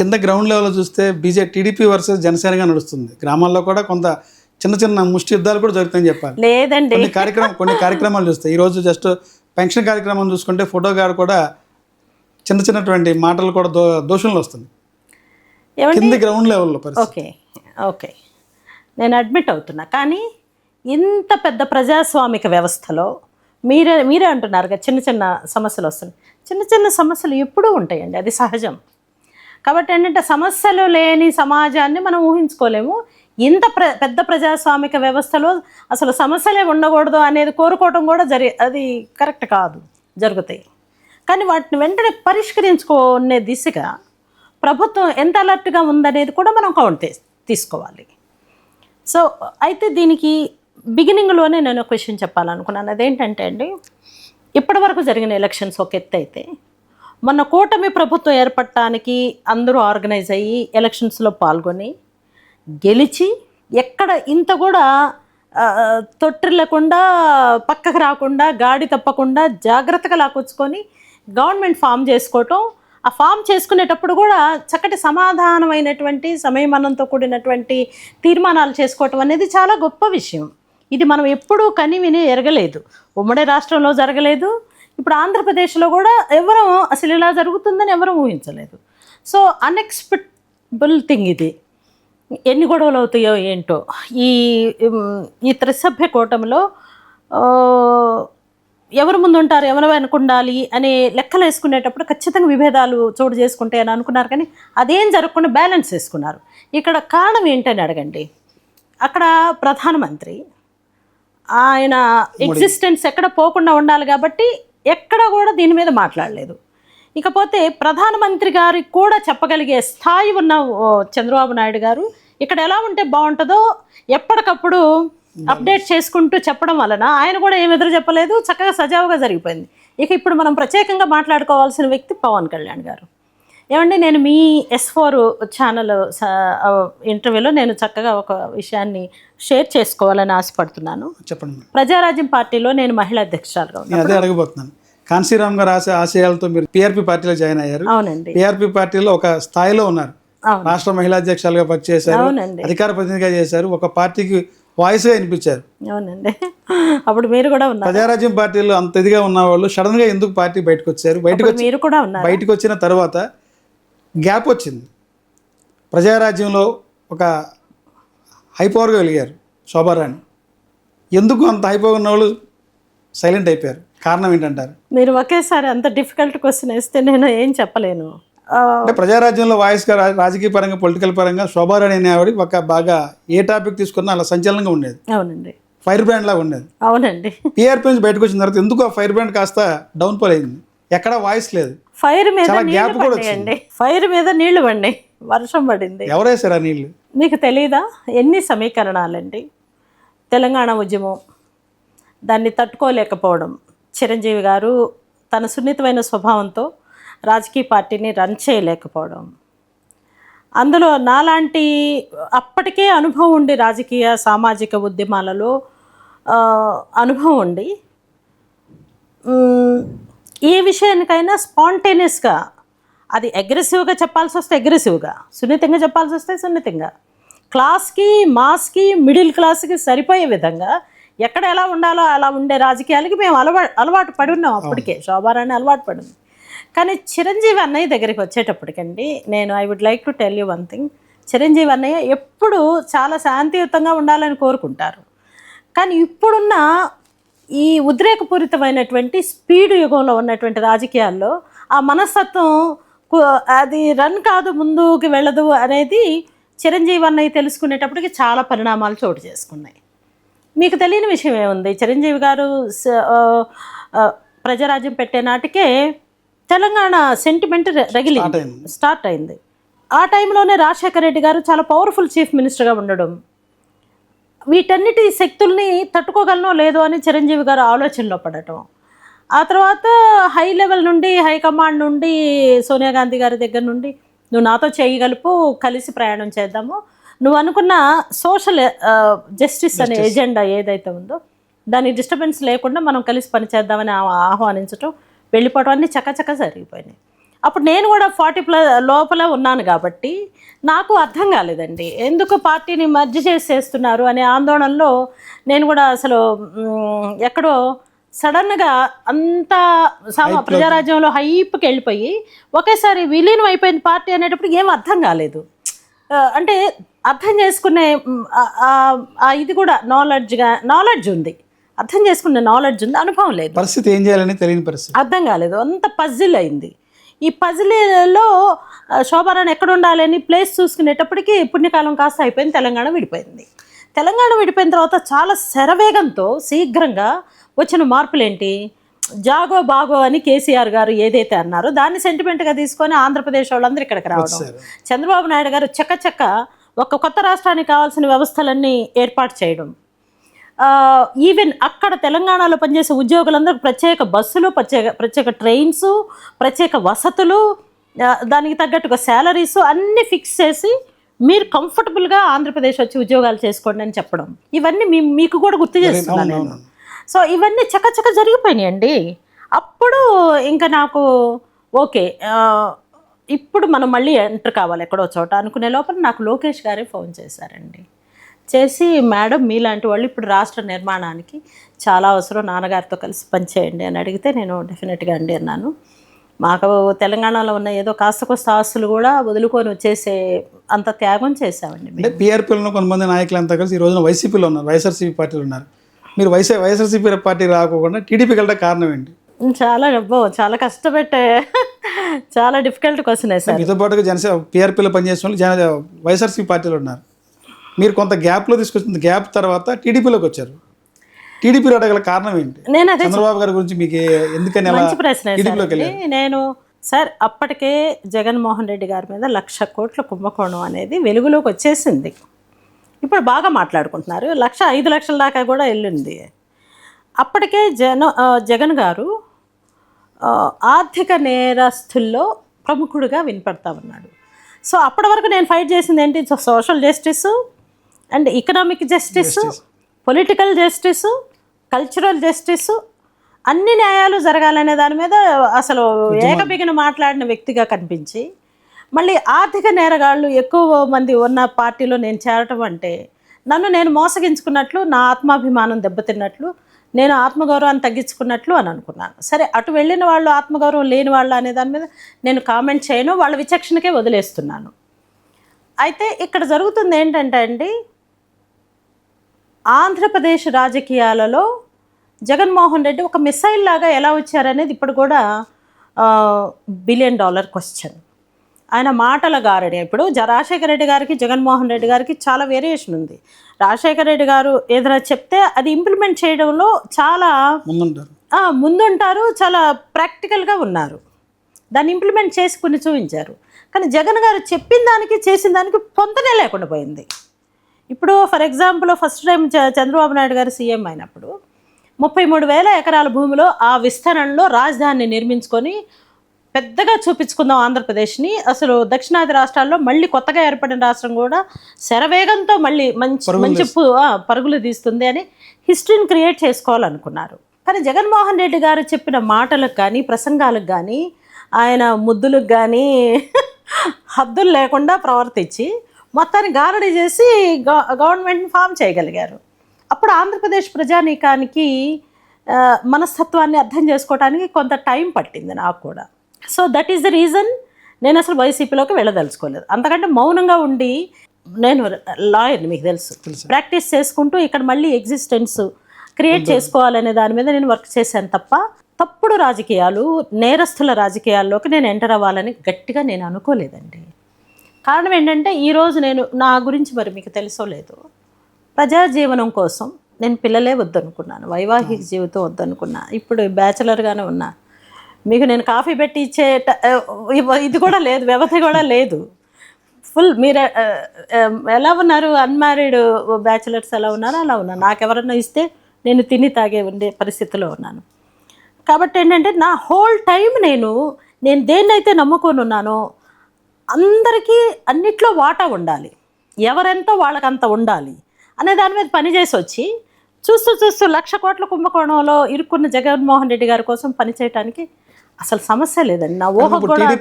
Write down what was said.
కింద గ్రౌండ్ లెవెల్లో చూస్తే బీజే టీడీపీ వర్సెస్ జనసేనగా నడుస్తుంది. గ్రామాల్లో కూడా కొంత చిన్న చిన్న ముష్టి యుద్ధాలు కూడా జరుగుతాయని చెప్పాలి. లేదండి. కొన్ని కార్యక్రమం కొన్ని కార్యక్రమాలు చూస్తాయి. ఈరోజు జస్ట్ పెన్షన్ కార్యక్రమం చూసుకుంటే ఫోటో గారు కూడా చిన్న చిన్నటువంటి మాటలు కూడా దో దోషంలో వస్తుంది కింది గ్రౌండ్ లెవెల్లో ఓకే ఓకే. నేను అడ్మిట్ అవుతున్నా. కానీ ఇంత పెద్ద ప్రజాస్వామిక వ్యవస్థలో మీరే మీరే అంటున్నారు కదా చిన్న చిన్న సమస్యలు వస్తున్నాయి. చిన్న చిన్న సమస్యలు ఎప్పుడూ ఉంటాయండి? అది సహజం. కాబట్టి ఏంటంటే సమస్యలు లేని సమాజాన్ని మనం ఊహించుకోలేము. ఇంత ప్ర పెద్ద ప్రజాస్వామిక వ్యవస్థలో అసలు సమస్యలే ఉండకూడదు అనేది కోరుకోవటం కూడా జరి అది కరెక్ట్ కాదు జరుగుతాయి. కానీ వాటిని వెంటనే పరిష్కరించుకునే దిశగా ప్రభుత్వం ఎంత అలర్ట్గా ఉందనేది కూడా మనం కౌంట్ తీసుకోవాలి. సో అయితే దీనికి బిగినింగ్లోనే నేను క్వశ్చన్ చెప్పాలనుకున్నాను. అదేంటంటే అండి ఇప్పటివరకు జరిగిన ఎలక్షన్స్ ఒక ఎత్తు అయితే మొన్న కూటమి ప్రభుత్వం ఏర్పడటానికి అందరూ ఆర్గనైజ్ అయ్యి ఎలక్షన్స్లో పాల్గొని గెలిచి ఎక్కడ ఇంత కూడా ఆ, తొట్టిల్లకుండా పక్కకు రాకుండా గాడి తప్పకుండా జాగ్రత్తగా లాకొచ్చుకొని గవర్నమెంట్ ఫామ్ చేసుకోవటం ఆ ఫామ్ చేసుకునేటప్పుడు కూడా చక్కటి సమాధానమైనటువంటి సమయమనంతో కూడినటువంటి తీర్మానాలు చేసుకోవటం అనేది చాలా గొప్ప విషయం. ఇది మనం ఎప్పుడూ కని విని ఎరగలేదు. ఉమ్మడి రాష్ట్రంలో జరగలేదు. ఇప్పుడు ఆంధ్రప్రదేశ్లో కూడా ఎవరు అసలు ఇలా జరుగుతుందని ఎవరు ఊహించలేదు. సో అన్ఎక్స్పెక్టబుల్ థింగ్ ఇది. ఎన్ని గొడవలు అవుతాయో ఏంటో. ఈ ఈ త్రిసభ్య కూటమిలో ఎవరు ముందు ఉంటారు ఎవరు వెనక ఉండాలి అనే లెక్కలు వేసుకునేటప్పుడు ఖచ్చితంగా విభేదాలు చోటు చేసుకుంటే అని అనుకున్నారు కానీ అదేం జరగకుండా బ్యాలెన్స్ వేసుకున్నారు. ఇక్కడ కారణం ఏంటని అడగండి. అక్కడ ప్రధానమంత్రి ఆయన ఎగ్జిస్టెన్స్ ఎక్కడ పోకుండా ఉండాలి కాబట్టి ఎక్కడ కూడా దీని మీద మాట్లాడలేదు. ఇకపోతే ప్రధానమంత్రి గారికి కూడా చెప్పగలిగే స్థాయి ఉన్న ఓ, చంద్రబాబు నాయుడు గారు ఇక్కడ ఎలా ఉంటే బాగుంటుందో ఎప్పటికప్పుడు అప్డేట్ చేసుకుంటూ చెప్పడం వలన ఆయన కూడా ఏమి ఎదురు చెప్పలేదు చక్కగా సజావుగా జరిగిపోయింది. ఇక ఇప్పుడు మనం ప్రత్యేకంగా మాట్లాడుకోవాల్సిన వ్యక్తి పవన్ కళ్యాణ్ గారు. ఏమండి నేను మీ ఎస్ ఫోర్ ఛానల్ ఇంటర్వ్యూలో నేను చక్కగా ఒక విషయాన్ని షేర్ చేసుకోవాలని ఆశపడుతున్నాను. చెప్పండి. ప్రజారాజ్యం పార్టీలో నేను మహిళా అధ్యక్షురాలుగా నేను అదే అడగబోతున్నాను. కాన్సీరామ్ గారు ఆశ ఆశయాలతో మీరు పిఆర్పి పార్టీలో జాయిన్ అయ్యారు. అవునండి. పిఆర్పి పార్టీలో ఒక స్థాయిలో ఉన్నారు. రాష్ట్ర మహిళా అధ్యక్షులుగా పనిచేశారు. అధికార ప్రతినిధిగా చేశారు. ఒక పార్టీకి వాయిస్గా వినిపించారు. అవునండి. అప్పుడు మీరు కూడా ఉన్నారు. ప్రజారాజ్యం పార్టీలో అంత ఇదిగా ఉన్న వాళ్ళు సడన్గా ఎందుకు పార్టీ బయటకు వచ్చారు? బయటకు మీరు కూడా ఉన్నారు. బయటకు వచ్చిన తర్వాత గ్యాప్ వచ్చింది. ప్రజారాజ్యంలో ఒక హైపవర్గా వెలిగారు శోభారాణి. ఎందుకు అంత హైపవర్ ఉన్న వాళ్ళు సైలెంట్ అయిపోయారు? కారణం ఏంటంటారు? మీరు ఒకేసారి అంత డిఫికల్ట్ క్వశ్చన్ వేస్తే నేను ఏం చెప్పలేను. అంటే ప్రజారాజ్యంలో వాయిస్గా రా- రాజకీయ పరంగా పొలిటికల్ పరంగా శోభారాణి అనే ఆవిడ ఒక బాగా ఏ టాపిక్ తీసుకున్నా అలా సంచలనంగా ఉండేది. అవునండి. ఫైర్ బ్రాండ్ లాగా ఉండేది. అవునండి. పీఆర్పీ నుంచి బయటకు వచ్చిన తర్వాత ఎందుకు ఆ ఫైర్ బ్రాండ్ కాస్త డౌన్ ఫాల్ అయింది. ఎక్కడ వాయిస్ లేదు. ఫైర్ మీద నీళ్ళు gap కూడా పడ్డాయండి. ఫైర్ మీద నీళ్ళు పడినాయి వర్షం పడింది. ఎవరేసారు ఆ నీళ్ళు మీకు తెలీదా? ఎన్ని సమీకరణాలండి? తెలంగాణ ఉద్యమం దాన్ని తట్టుకోలేకపోవడం. చిరంజీవి గారు తన సున్నితమైన స్వభావంతో రాజకీయ పార్టీని రన్ చేయలేకపోవడం. అందులో నాలాంటి అప్పటికే అనుభవం ఉండి రాజకీయ సామాజిక ఉద్యమాలలో అనుభవం ఉండి ఏ విషయానికైనా స్పాంటేనియస్గా అది అగ్రెసివ్గా చెప్పాల్సి వస్తే అగ్రెసివ్గా సున్నితంగా చెప్పాల్సి వస్తే సున్నితంగా క్లాస్కి మాస్కి మిడిల్ క్లాస్కి సరిపోయే విధంగా ఎక్కడ ఎలా ఉండాలో అలా ఉండే రాజకీయాలకి మేము అలవా అలవాటు పడి ఉన్నాం అప్పటికే శోభారాణి అలవాటు పడింది కానీ చిరంజీవి అన్నయ్య దగ్గరికి వచ్చేటప్పటికండి నేను I would like to tell you one thing Chiranjeevi అన్నయ్య ఎప్పుడు చాలా శాంతియుతంగా ఉండాలని కోరుకుంటారు. కానీ ఇప్పుడున్న ఈ ఉద్రేకపూరితమైనటువంటి స్పీడ్ యుగంలో ఉన్నటువంటి రాజకీయాల్లో ఆ మనస్తత్వం అది రన్ కాదు ముందుకు వెళ్ళదు అనేది చిరంజీవి అన్నయ్య తెలుసుకునేటప్పటికి చాలా పరిణామాలు చోటు చేసుకున్నాయి. మీకు తెలియని విషయం ఏముంది? చిరంజీవి గారు ప్రజారాజ్యం పెట్టే నాటికే తెలంగాణ సెంటిమెంట్ రగిలి. స్టార్ట్ అయింది. ఆ టైంలోనే రాజశేఖర రెడ్డి గారు చాలా పవర్ఫుల్ చీఫ్ మినిస్టర్గా ఉండడం వీటన్నిటి శక్తుల్ని తట్టుకోగలనో లేదో అని చిరంజీవి గారు ఆలోచనలో పడటం. ఆ తర్వాత హై లెవెల్ నుండి హైకమాండ్ నుండి సోనియా గాంధీ గారి దగ్గర నుండి నువ్వు నాతో చేయగలుపు కలిసి ప్రయాణం చేద్దాము. నువ్వు అనుకున్న సోషల్ జస్టిస్ అనే ఎజెండా ఏదైతే ఉందో దానికి డిస్టర్బెన్స్ లేకుండా మనం కలిసి పనిచేద్దామని ఆహ్వానించటం వెళ్ళిపోవడం అన్నీ చకచక జరిగిపోయినాయి. అప్పుడు నేను కూడా ఫార్టీ ప్లస్ లోపల ఉన్నాను కాబట్టి నాకు అర్థం కాలేదండి. ఎందుకు పార్టీని మర్జ్ చేసేస్తున్నారు అనే ఆందోళనలో నేను కూడా అసలు ఎక్కడో సడన్గా అంత సమ ప్రజారాజ్యంలో హైప్కి వెళ్ళిపోయి ఒకేసారి విలీనం అయిపోయింది పార్టీ అనేటప్పుడు ఏం అర్థం కాలేదు. అంటే అర్థం చేసుకునే ఇది కూడా నాలెడ్జ్గా నాలెడ్జ్ ఉంది. అర్థం చేసుకునే నాలెడ్జ్ ఉంది అనుభవం లేదు. పరిస్థితి ఏం చేయాలని తెలియని పరిస్థితి. అర్థం కాలేదు. అంత పజిల్ అయింది. ఈ పజిల్లో శోభారాణి ఎక్కడ ఉండాలి అని ప్లేస్ చూసుకునేటప్పటికి పుణ్యకాలం కాస్త అయిపోయింది తెలంగాణ విడిపోయింది. తెలంగాణ విడిపోయిన తర్వాత చాలా శరవేగంతో శీఘ్రంగా వచ్చిన మార్పులు ఏంటి జాగో బాగో అని కేసీఆర్ గారు ఏదైతే అన్నారో దాన్ని సెంటిమెంట్గా తీసుకొని ఆంధ్రప్రదేశ్ వాళ్ళందరూ ఇక్కడికి రావడం. చంద్రబాబు నాయుడు గారు చక్కచక్క ఒక కొత్త రాష్ట్రానికి కావాల్సిన వ్యవస్థలన్నీ ఏర్పాటు చేయడం. ఈవెన్ అక్కడ తెలంగాణలో పనిచేసే ఉద్యోగులందరికీ ప్రత్యేక బస్సులు ప్రత్యేక ప్రత్యేక ట్రైన్స్ ప్రత్యేక వసతులు దానికి తగ్గట్టుగా శాలరీస్ అన్నీ ఫిక్స్ చేసి మీరు కంఫర్టబుల్గా ఆంధ్రప్రదేశ్ వచ్చి ఉద్యోగాలు చేసుకోండి అని చెప్పడం. ఇవన్నీ మీ మీకు కూడా గుర్తు చేస్తున్నాను నేను. సో ఇవన్నీ చకచక జరిగిపోయినాయండి. అప్పుడు ఇంకా నాకు ఓకే ఇప్పుడు మనం మళ్ళీ ఎంటర్ కావాలి ఎక్కడో చోట అనుకునే లోపల నాకు లోకేష్ గారే ఫోన్ చేశారండి. చేసి మేడం మీలాంటి వాళ్ళు ఇప్పుడు రాష్ట్ర నిర్మాణానికి చాలా అవసరం నాన్నగారితో కలిసి పనిచేయండి అని అడిగితే నేను డెఫినెట్గా అండి అన్నాను. మాకు తెలంగాణలో ఉన్న ఏదో కాస్త కోస్త ఆస్తులు కూడా వదులుకొని వచ్చేసే అంత త్యాగం చేసామండి. అంటే పీఆర్పీలో కొంతమంది నాయకులు అంతా కలిసి ఈ రోజున వైసీపీలో ఉన్నారు వైఎస్ఆర్సీపీ పార్టీలో ఉన్నారు. మీరు వైఎస్ఆర్ వైఎస్ఆర్సీపీ పార్టీ రాకోకుండా టీడీపీకి వెళ్ళడం కారణం ఏంటి? చాలా అబ్బో చాలా కష్టపెట్టే చాలా డిఫికల్ట్ క్వశ్చన్ సార్. మీతో పాటుగా జనసేన పీఆర్పీలో పనిచేసిన వాళ్ళు జన వైఎస్ఆర్సీపీ పార్టీలో ఉన్నారు. మీరు కొంత గ్యాప్లో తీసుకొచ్చిన గ్యాప్ తర్వాత టీడీపీలోకి వచ్చారు. టీడీపీలో అడగల కారణం ఏంటి? నేను అదే చంద్రబాబు గారి గురించి మీకు ఎందుకని మంచి ప్రశ్న. నేను సార్ అప్పటికే జగన్మోహన్ రెడ్డి గారి మీద లక్ష కోట్ల కుంభకోణం అనేది వెలుగులోకి వచ్చేసింది. ఇప్పుడు బాగా మాట్లాడుకుంటున్నారు. లక్ష ఐదు లక్షల దాకా కూడా వెళ్ళింది. అప్పటికే జన జగన్ గారు ఆర్థిక నేరస్తుల్లో ప్రముఖుడిగా వినపడతా ఉన్నాడు. సో అప్పటి వరకు నేను ఫైట్ చేసింది ఏంటి? Social justice and economic justice political justice cultural justice అన్ని న్యాయాలు జరగాలనే దాని మీద అసలు ఏకబిగిన మాట్లాడిన వ్యక్తిగా కనిపించి మళ్ళీ ఆర్థిక నేరగాళ్ళు ఎక్కువ మంది ఉన్న పార్టీలో నేను చేరటం అంటే నన్ను నేను మోసగించుకున్నట్లు నా ఆత్మాభిమానం దెబ్బతిన్నట్లు నేను ఆత్మగౌరవాన్ని తగ్గించుకున్నట్లు అని అనుకున్నాను. సరే అటు వెళ్ళిన వాళ్ళు ఆత్మగౌరవం లేని వాళ్ళు అనే దాని మీద నేను కామెంట్ చేయను వాళ్ళ విచక్షణకే వదిలేస్తున్నాను. అయితే ఇక్కడ జరుగుతుంది ఏంటంటే అండి ఆంధ్రప్రదేశ్ రాజకీయాలలో జగన్మోహన్ రెడ్డి ఒక మిసైల్ లాగా ఎలా వచ్చారనేది ఇప్పుడు కూడా బిలియన్ డాలర్ క్వశ్చన్. ఆయన మాటల గారడి ఇప్పుడు జ- రాజశేఖర రెడ్డి గారికి జగన్మోహన్ రెడ్డి గారికి చాలా వేరియేషన్ ఉంది. రాజశేఖర రెడ్డి గారు ఏదైనా చెప్తే అది ఇంప్లిమెంట్ చేయడంలో చాలా ముందుంటారు చాలా ప్రాక్టికల్గా ఉన్నారు. దాన్ని ఇంప్లిమెంట్ చేసి కొన్ని చూపించారు. కానీ జగన్ గారు చెప్పిన దానికి చేసిన దానికి పొంతనే లేకుండా పోయింది. ఇప్పుడు ఫర్ ఎగ్జాంపుల్ ఫస్ట్ టైం చ- చంద్రబాబు నాయుడు గారు సీఎం అయినప్పుడు ముప్పై మూడు వేల ఎకరాల భూమిలో ఆ విస్తరణలో రాజధానిని నిర్మించుకొని పెద్దగా చూపించుకుందాం ఆంధ్రప్రదేశ్ని. అసలు దక్షిణాది రాష్ట్రాల్లో మళ్ళీ కొత్తగా ఏర్పడిన రాష్ట్రం కూడా శరవేగంతో మళ్ళీ మంచి మంచి పరుగులు తీస్తుంది అని హిస్టరీని క్రియేట్ చేసుకోవాలనుకున్నారు. కానీ జగన్మోహన్ రెడ్డి గారు చెప్పిన మాటలకు కానీ ప్రసంగాలకు కానీ ఆయన ముద్దులకు కానీ హద్దులు లేకుండా ప్రవర్తించి మొత్తాన్ని గారడీ చేసి గవ గవర్నమెంట్ని ఫామ్ చేయగలిగారు. అప్పుడు ఆంధ్రప్రదేశ్ ప్రజానీకానికి మనస్తత్వాన్ని అర్థం చేసుకోవడానికి కొంత టైం పట్టింది నాకు కూడా. So that is the reason నేను అసలు వైసీపీలోకి వెళ్ళదలుచుకోలేదు. అంతకంటే మౌనంగా ఉండి నేను లాయర్ని మీకు తెలుసు. ప్రాక్టీస్ చేసుకుంటూ ఇక్కడ మళ్ళీ ఎగ్జిస్టెన్స్ క్రియేట్ చేసుకోవాలనే దాని మీద నేను వర్క్ చేశాను తప్ప తప్పుడు రాజకీయాలు నేరస్తుల రాజకీయాల్లోకి నేను ఎంటర్ అవ్వాలని గట్టిగా నేను అనుకోలేదండి. కారణం ఏంటంటే ఈరోజు నేను నా గురించి మరి మీకు తెలుసో లేదు ప్రజా జీవనం కోసం నేను పిల్లలే వద్దనుకున్నాను వైవాహిక జీవితం వద్దనుకున్నా. ఇప్పుడు బ్యాచిలర్గానే ఉన్నా. మీకు నేను కాఫీ పెట్టి ఇచ్చే ఇది కూడా లేదు వ్యవధి కూడా లేదు. ఫుల్ మీరు ఎలా ఉన్నారు? అన్మ్యారీడ్ బ్యాచిలర్స్ ఎలా ఉన్నారో? అలా ఉన్నారు నాకు ఎవరన్నా ఇస్తే నేను తిని తాగే ఉండే పరిస్థితిలో ఉన్నాను. కాబట్టి ఏంటంటే నా హోల్ టైం నేను నేను దేన్నైతే నమ్ముకొని ఉన్నానో అందరికీ అన్నిట్లో వాటా ఉండాలి. ఎవరెంతో వాళ్ళకంత ఉండాలి అనే దాని మీద పనిచేసి వచ్చి చూస్తూ చూస్తూ లక్ష కోట్ల కుంభకోణంలో ఇరుక్కున్న జగన్మోహన్ రెడ్డి గారి కోసం పనిచేయటానికి అసలు సమస్య లేదండి. నా ఊహ కూడా